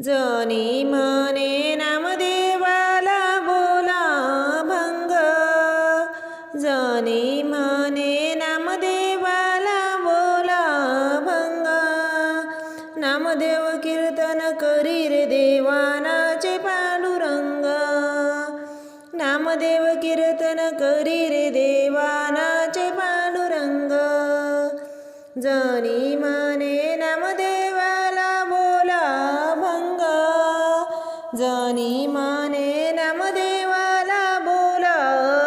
जनी मने नामदेवाला बोला भंग। जनी मने नामदेवाला बोला भंग। नामदेव कीर्तन करी रे देवानाचे पांडुरंग। नामदेव कीर्तन करी रे देवानाचे पांडुरंग। जनी जनी माने नामदेवाला बोला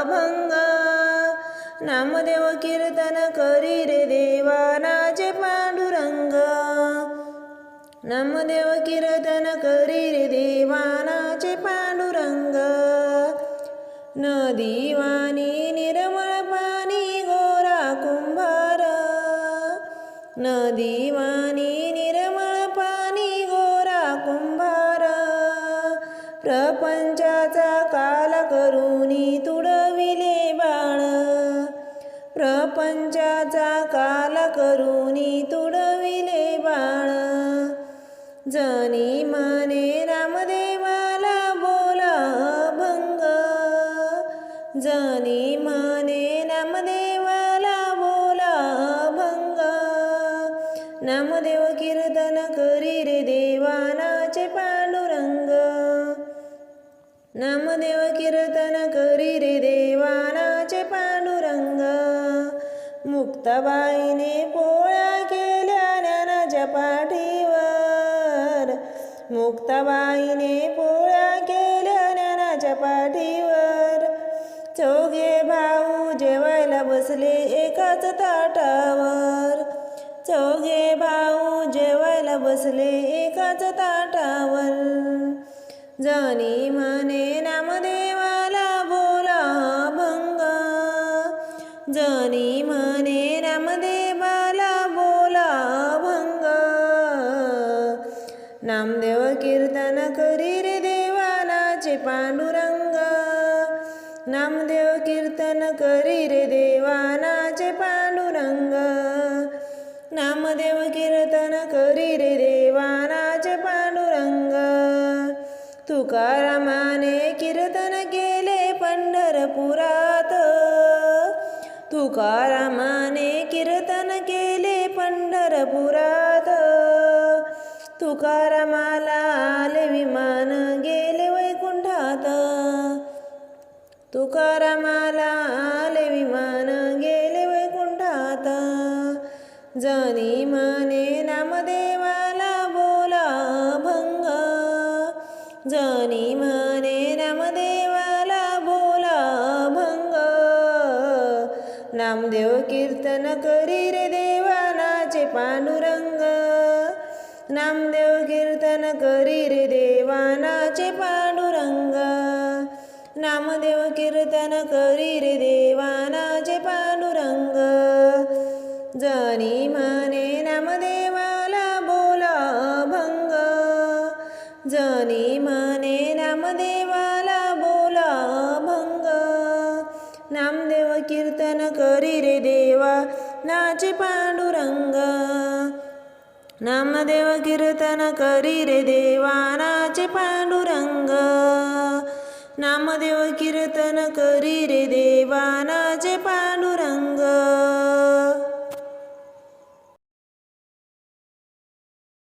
भंग। नामदेव कीर्तन करी रे देवानाचे पांडुरंग। नामदेव कीर्तन करी रे देवानाचे पांडुरंग। नदीवानी निर्मळ पाणी गोरा कुंभार। नदीवा प्रपंचाचा काल करूनी तुडविले बाळ प्रपंचाचा काल करूनी तुडविले बाण. जनी मने रामदेवाला बोला भंग जनी मने नामदेवाला बोला भंग नामदेव कीर्तन करी रे देवाना. नामदेव कीर्तन करी रे देवानाचे पांडुरंग. मुक्ताबाईने पोळ्या केल्या ज्ञानाच्या पाठीवर. मुक्ताबाईने पोळ्या केल्या ज्ञानाच्या पाठीवर. चौघे भाऊ जेवायला बसले एकाच ताटावर. चौघे भाऊ जेवायला बसले एकाच ताटावर. जनी म्हणे रामदेवाला बोला भंग. जनी म्हणे नामदेवाला बोला भंग. नामदेव कीर्तन करी रे देवानाचे पांडुरंग. नामदेव कीर्तन करी रे देवानाचे पांडुरंग. नामदेव कीर्तन करी रे तुकारामाने कीर्तन केले पंढरपुरात. तुकारामाने कीर्तन केले पंढरपुरात. तुकारामाला आले विमान गेले वैकुंठात. तुकारामाला आले विमान गेले वैकुंठात. जनी माने जानी म्हणे रामदेवाला बोला भंग. नामदेव कीर्तन करी रे देवानाचे पांडुरंग. नामदेव कीर्तन करी रे देवानाचे पांडुरंग. नामदेव कीर्तन करी रे देवानाचे पांडुरंग. जनी म्हणे नामदेवाला बोला भंग. जनी म्हणे देवाला बोला अभंग. नामदेव कीर्तन करी रे देवा नाचे पांडुरंग. नामदेव कीर्तन करी रे देवा नाचे पांडुरंग. नामदेव कीर्तन करी रे देवा नाचे पांडुरंग